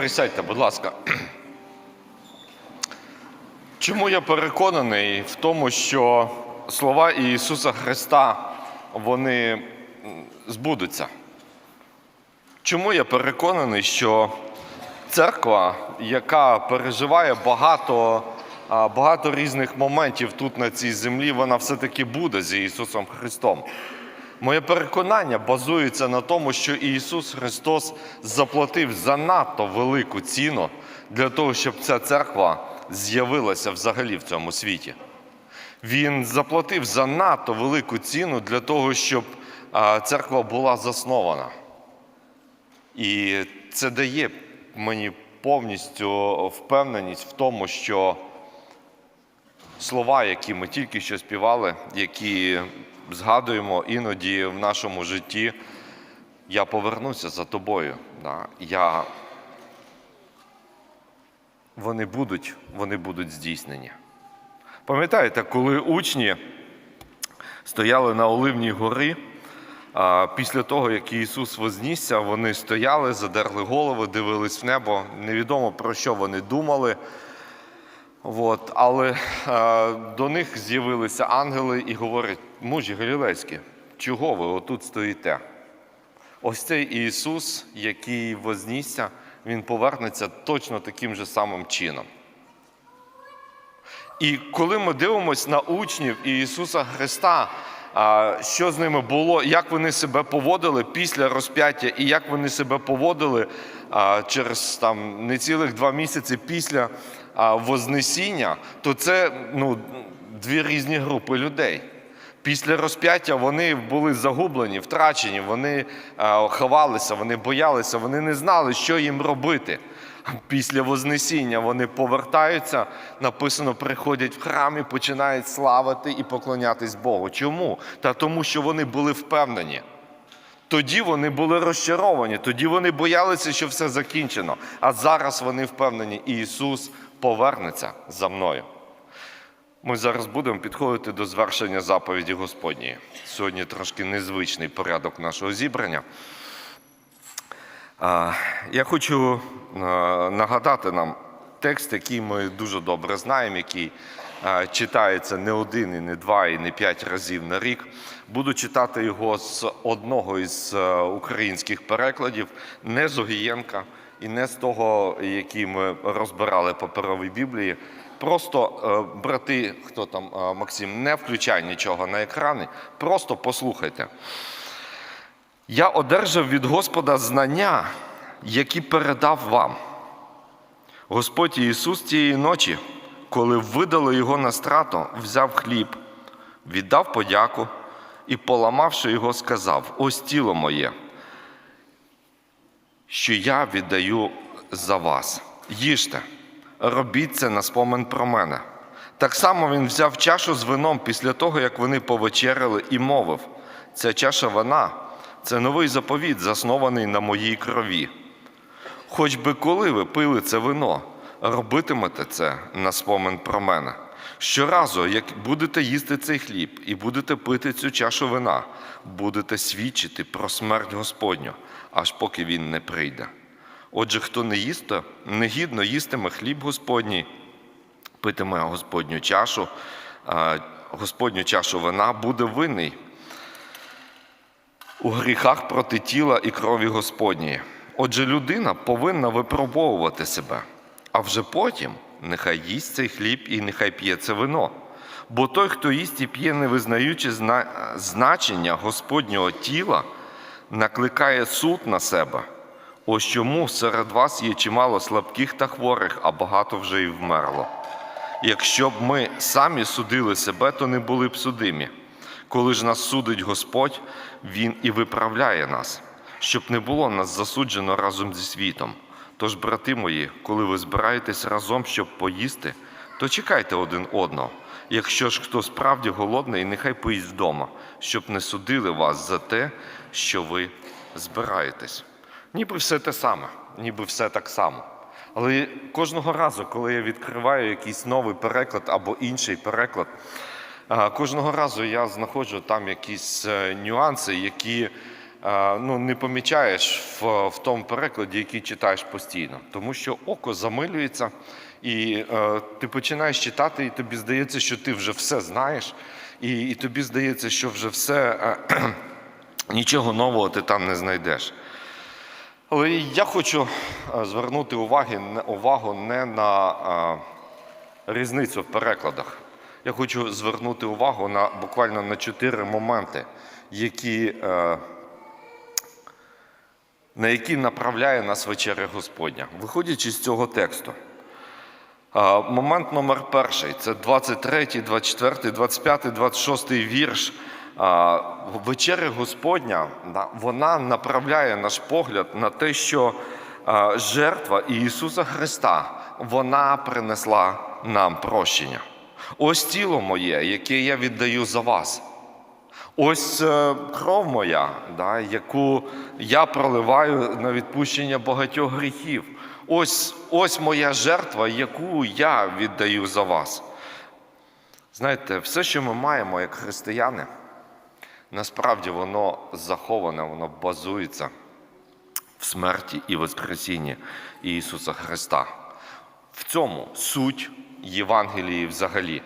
Присядьте, будь ласка. Чому я переконаний в тому, що слова Ісуса Христа вони збудуться? Чому я переконаний, що церква, яка переживає багато, багато різних моментів тут на цій землі, вона все-таки буде з Ісусом Христом? Моє переконання базується на тому, що Ісус Христос заплатив занадто велику ціну для того, щоб ця церква з'явилася взагалі в цьому світі. Він заплатив занадто велику ціну для того, щоб церква була заснована. І це дає мені повністю впевненість в тому, що слова, які ми тільки що співали, які згадуємо іноді в нашому житті, я повернуся за тобою. Да? Я... Вони будуть, вони будуть здійснені. Пам'ятаєте, коли учні стояли на Оливній горі, після того, як Ісус вознісся, вони стояли, задерли голови, дивились в небо. Невідомо про що вони думали. От, але е, до них з'явилися ангели і говорять: мужі галілейські, чого ви отут стоїте? Ось цей Ісус, який вознісся, Він повернеться точно таким же самим чином. І коли ми дивимося на учнів Ісуса Христа, що з ними було, як вони себе поводили після розп'яття, і як вони себе поводили через там нецілих два місяці після Вознесіння, то це ну, дві різні групи людей. Після розп'яття вони були загублені, втрачені, вони ховалися, вони боялися, вони не знали, що їм робити. Після Вознесіння вони повертаються, написано, приходять в храм і починають славити і поклонятись Богу. Чому? Та тому, що вони були впевнені. Тоді вони були розчаровані, тоді вони боялися, що все закінчено. А зараз вони впевнені, і Ісус повернеться за мною. Ми зараз будемо підходити до звершення заповіді Господньої. Сьогодні трошки незвичний порядок нашого зібрання. Я хочу нагадати нам текст, який ми дуже добре знаємо, який читається не один, і не два, і не п'ять разів на рік. Буду читати його з одного із українських перекладів, не з Огієнка і не з того, який ми розбирали паперовій Біблії. Просто е, брати, хто там, е, Максим, не включай нічого на екрани, просто послухайте. Я одержав від Господа знання, які передав вам. Господь Ісус тієї ночі, коли видали його на страту, взяв хліб, віддав подяку і, поламавши його, сказав: Ось тіло моє, що я віддаю за вас. Їжте, робіть це на спомин про мене. Так само він взяв чашу з вином після того, як вони повечеряли, і мовив: ця чаша вина це новий заповіт, заснований на моїй крові. Хоч би коли ви пили це вино, робитимете це на спомин про мене. Щоразу, як будете їсти цей хліб і будете пити цю чашу вина, будете свідчити про смерть Господню, аж поки він не прийде. Отже, хто не їсть, негідно їстиме хліб Господній, питиме Господню чашу, Господню чашу вина, буде винний у гріхах проти тіла і крові Господньої. Отже, людина повинна випробовувати себе, а вже потім нехай їсть цей хліб і нехай п'є це вино. Бо той, хто їсть і п'є, не визнаючи значення Господнього тіла, накликає суд на себе. Ось чому серед вас є чимало слабких та хворих, а багато вже й вмерло. Якщо б ми самі судили себе, то не були б судимі. Коли ж нас судить Господь, Він і виправляє нас, щоб не було нас засуджено разом зі світом. Тож, брати мої, коли ви збираєтесь разом, щоб поїсти, то чекайте один одного. Якщо ж хто справді голодний, нехай поїсть вдома, щоб не судили вас за те, що ви збираєтесь. Ніби все те саме, ніби все так само. Але кожного разу, коли я відкриваю якийсь новий переклад або інший переклад, кожного разу я знаходжу там якісь е, нюанси, які ну, не помічаєш в, в тому перекладі, який читаєш постійно. Тому що око замилюється, і е, ти починаєш читати, і тобі здається, що ти вже все знаєш, і, і тобі здається, що вже все е, нічого нового ти там не знайдеш. Але я хочу е, звернути уваги, увагу не на е, різницю в перекладах. Я хочу звернути увагу на буквально на чотири моменти, які, е, на які направляє нас вечеря Господня, виходячи з цього тексту. Момент номер перший це 23, 24, 25, 26 вірш. Вечеря Господня вона направляє наш погляд на те, що жертва Ісуса Христа вона принесла нам прощення. Ось тіло моє, яке я віддаю за вас. Ось е, кров моя, да, яку я проливаю на відпущення багатьох гріхів. Ось, ось моя жертва, яку я віддаю за вас. Знаєте, все, що ми маємо як християни, насправді воно заховане, воно базується в смерті і воскресінні Ісуса Христа. В цьому суть Євангелії взагалі.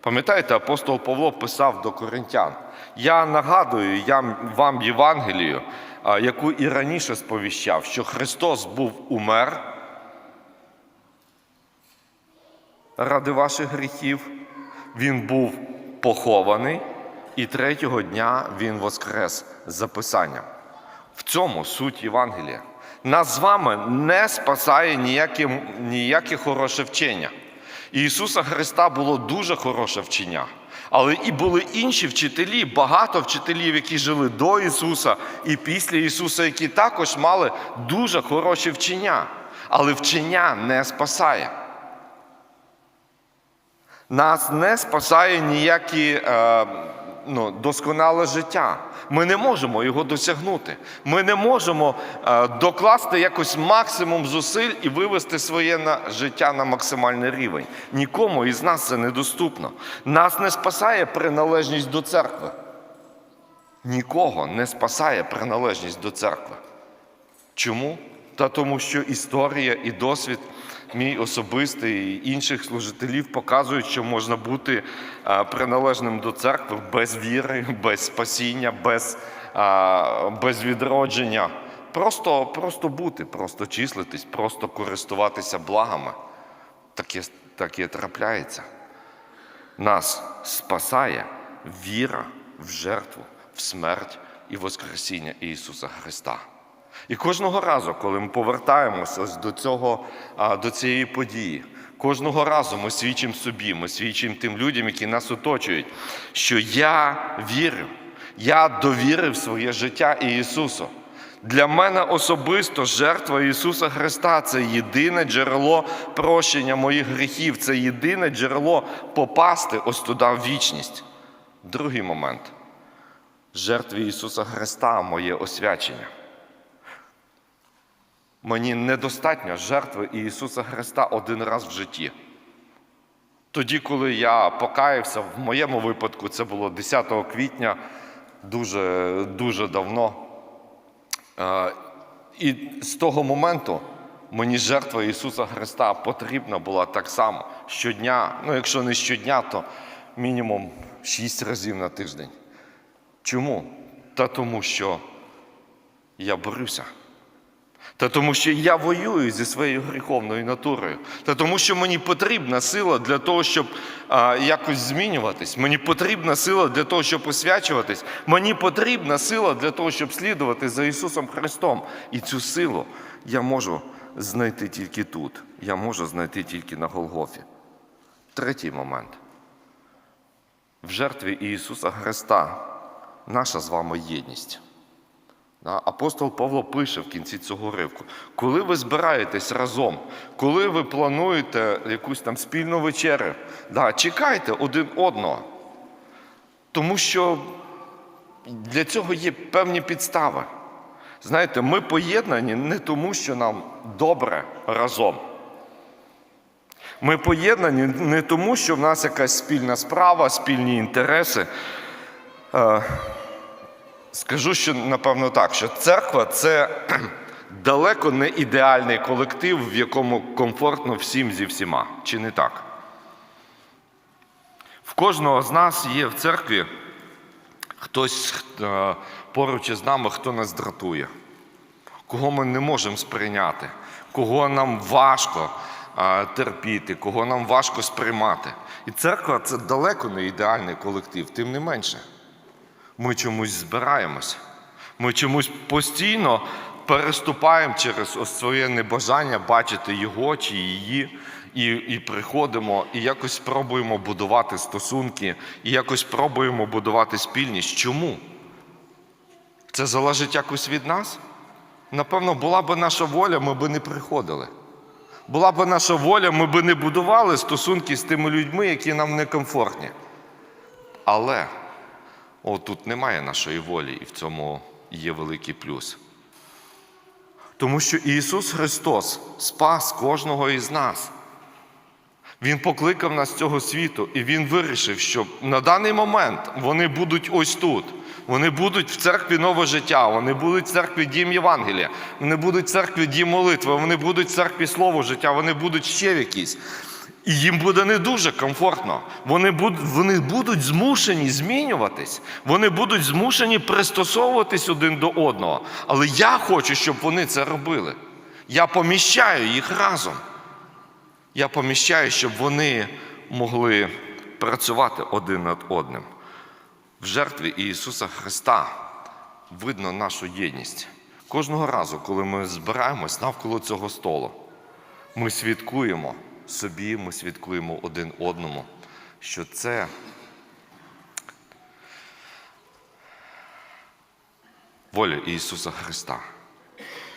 Пам'ятаєте, апостол Павло писав до коринтян: Я нагадую я вам Євангелію, яку і раніше сповіщав, що Христос був умер ради ваших гріхів, Він був похований, і третього дня Він воскрес за Писанням. В цьому суть Євангелія. Нас з вами не спасає ніяке, ніяке хороше вчення. Ісуса Христа було дуже хороше вчення. Але і були інші вчителі, багато вчителів, які жили до Ісуса і після Ісуса, які також мали дуже хороші вчення. Але вчення не спасає. Нас не спасає ніякі е, ну, досконале життя. Ми не можемо його досягнути. Ми не можемо е, докласти якось максимум зусиль і вивести своє на, життя на максимальний рівень. Нікому із нас це недоступно. Нас не спасає приналежність до церкви. Нікого не спасає приналежність до церкви. Чому? Та тому, що історія і досвід мій особистий і інших служителів показують, що можна бути приналежним до церкви без віри, без спасіння, без, без відродження. Просто, просто бути, просто числитись, просто користуватися благами. Таке, таке трапляється. Нас спасає віра в жертву, в смерть і воскресіння Ісуса Христа. І кожного разу, коли ми повертаємося до, цього, до цієї події, кожного разу ми свідчимо собі, ми свідчимо тим людям, які нас оточують, що я вірю, я довірив своє життя Ісусу. Для мене особисто жертва Ісуса Христа це єдине джерело прощення моїх гріхів, це єдине джерело попасти ось туди в вічність. Другий момент. Жертві Ісуса Христа моє освячення. Мені недостатньо жертви Ісуса Христа один раз в житті. Тоді, коли я покаявся, в моєму випадку це було 10 квітня, дуже, дуже давно. Е, І з того моменту мені жертва Ісуса Христа потрібна була так само щодня, ну якщо не щодня, то мінімум 6 разів на тиждень. Чому? Та тому, що я борюся. Та тому, що я воюю зі своєю гріховною натурою. Та тому, що мені потрібна сила для того, щоб а, якось змінюватись. Мені потрібна сила для того, щоб освячуватись. Мені потрібна сила для того, щоб слідувати за Ісусом Христом. І цю силу я можу знайти тільки тут. Я можу знайти тільки на Голгофі. Третій момент. В жертві Ісуса Христа наша з вами єдність. Апостол Павло пише в кінці цього ривку, коли ви збираєтесь разом, коли ви плануєте якусь там спільну вечерю, да, чекайте один одного. Тому що для цього є певні підстави. Знаєте, ми поєднані не тому, що нам добре разом. Ми поєднані не тому, що в нас якась спільна справа, спільні інтереси. Скажу, що напевно так, що церква це далеко не ідеальний колектив, в якому комфортно всім зі всіма. Чи не так? В кожного з нас є в церкві хтось е, поруч із нами, хто нас дратує, кого ми не можемо сприйняти, кого нам важко е, терпіти, кого нам важко сприймати. І церква це далеко не ідеальний колектив, тим не менше. Ми чомусь збираємося. Ми чомусь постійно переступаємо через ось своє небажання бачити його чи її, і, і приходимо, і якось спробуємо будувати стосунки, і якось пробуємо будувати спільність. Чому? Це залежить якось від нас? Напевно, була б наша воля, ми б не приходили. Була б наша воля, ми б не будували стосунки з тими людьми, які нам некомфортні. Але о, тут немає нашої волі, і в цьому є великий плюс. Тому що Ісус Христос спас кожного із нас. Він покликав нас з цього світу, і Він вирішив, що на даний момент вони будуть ось тут. Вони будуть в церкві нове життя, вони будуть в церкві дім Євангелія, вони будуть в церкві дім молитви, вони будуть в церкві слово життя, вони будуть ще в якісь. І їм буде не дуже комфортно. Вони будуть, вони будуть змушені змінюватись, вони будуть змушені пристосовуватись один до одного. Але я хочу, щоб вони це робили. Я поміщаю їх разом. Я поміщаю, щоб вони могли працювати один над одним. В жертві Ісуса Христа видно нашу єдність. Кожного разу, коли ми збираємось навколо цього столу, ми свідкуємо собі, ми свідкуємо один одному, що це воля Ісуса Христа.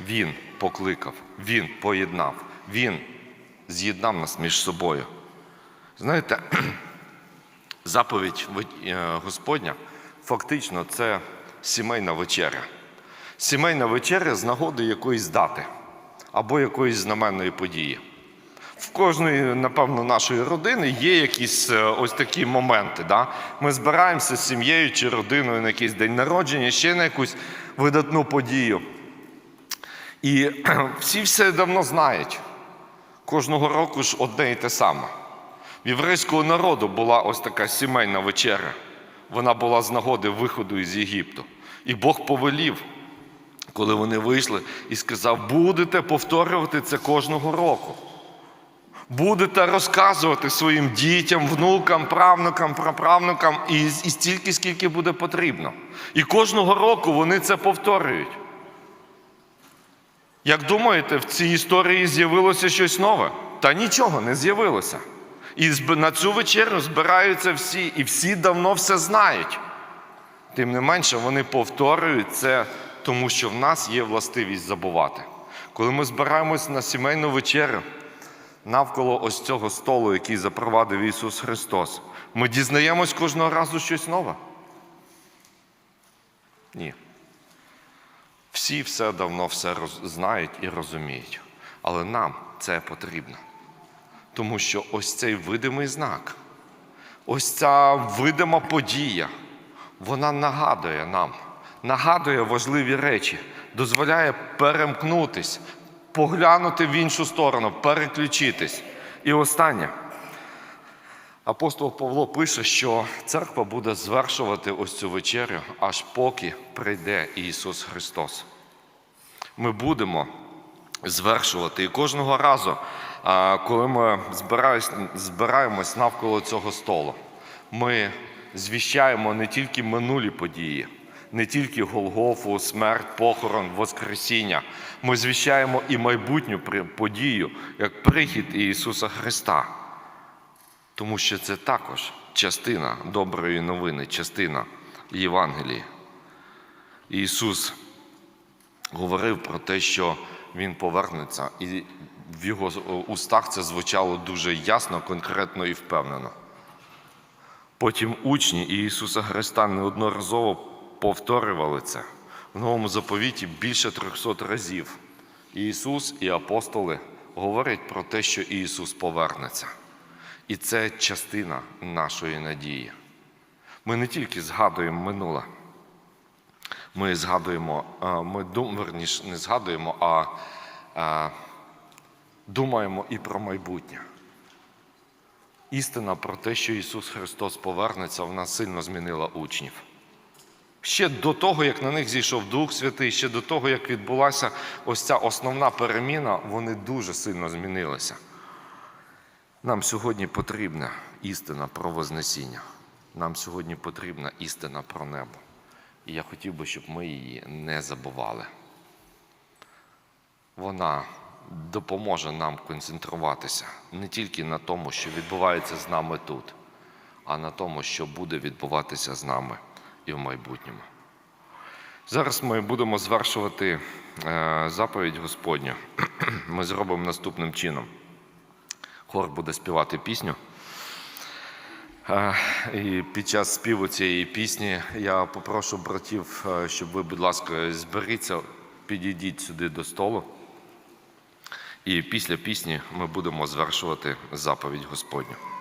Він покликав, Він поєднав, Він з'єднав нас між собою. Знаєте, заповідь е, Господня фактично це сімейна вечеря. Сімейна вечеря з нагоди якоїсь дати або якоїсь знаменної події. В кожної, напевно, нашої родини є якісь е, ось такі моменти. Да? Ми збираємося з сім'єю чи родиною на якийсь день народження, ще на якусь видатну подію. І всі все давно знають. Кожного року ж одне і те саме. В єврейського народу була ось така сімейна вечеря. Вона була з нагоди виходу із Єгипту. І Бог повелів, коли вони вийшли, і сказав: будете повторювати це кожного року. Будете розказувати своїм дітям, внукам, правнукам, праправнукам і, і стільки, скільки буде потрібно. І кожного року вони це повторюють. Як думаєте, в цій історії з'явилося щось нове? Та нічого не з'явилося. І на цю вечерю збираються всі, і всі давно все знають. Тим не менше, вони повторюють це, тому що в нас є властивість забувати. Коли ми збираємось на сімейну вечерю, навколо ось цього столу, який запровадив Ісус Христос, ми дізнаємось кожного разу щось нове? Ні. Всі все давно все роз- знають і розуміють. Але нам це потрібно. Тому що ось цей видимий знак, ось ця видима подія, вона нагадує нам, нагадує важливі речі, дозволяє перемкнутись, поглянути в іншу сторону, переключитись. І останнє. Апостол Павло пише, що церква буде звершувати ось цю вечерю, аж поки прийде Ісус Христос. Ми будемо звершувати. І кожного разу, коли ми збираємось- навколо цього столу, ми звіщаємо не тільки минулі події, не тільки Голгофу, смерть, похорон, Воскресіння. Ми звіщаємо і майбутню подію, як прихід Ісуса Христа. Тому що це також частина доброї новини, частина Євангелії. Ісус говорив про те, що Він повернеться, і в його устах це звучало дуже ясно, конкретно і впевнено. Потім учні Ісуса Христа неодноразово повторювали це. В новому заповіті більше 300 разів. Ісус і апостоли говорять про те, що Ісус повернеться. І це частина нашої надії. Ми не тільки згадуємо минуле, Ми згадуємо, е, ми дум, верніш, не згадуємо, а е, думаємо і про майбутнє. Істина про те, що Ісус Христос повернеться, вона сильно змінила учнів. Ще до того, як на них зійшов Дух Святий, ще до того, як відбулася ось ця основна переміна, вони дуже сильно змінилися. Нам сьогодні потрібна істина про Вознесіння. Нам сьогодні потрібна істина про небо. І я хотів би, щоб ми її не забували. Вона допоможе нам концентруватися не тільки на тому, що відбувається з нами тут, а на тому, що буде відбуватися з нами і в майбутньому. Зараз ми будемо звершувати е, заповідь Господню. Ми зробимо наступним чином. Хор буде співати пісню. Е, І під час співу цієї пісні я попрошу братів, е, щоб ви, будь ласка, зберіться, підійдіть сюди до столу. І після пісні ми будемо звершувати заповідь Господню.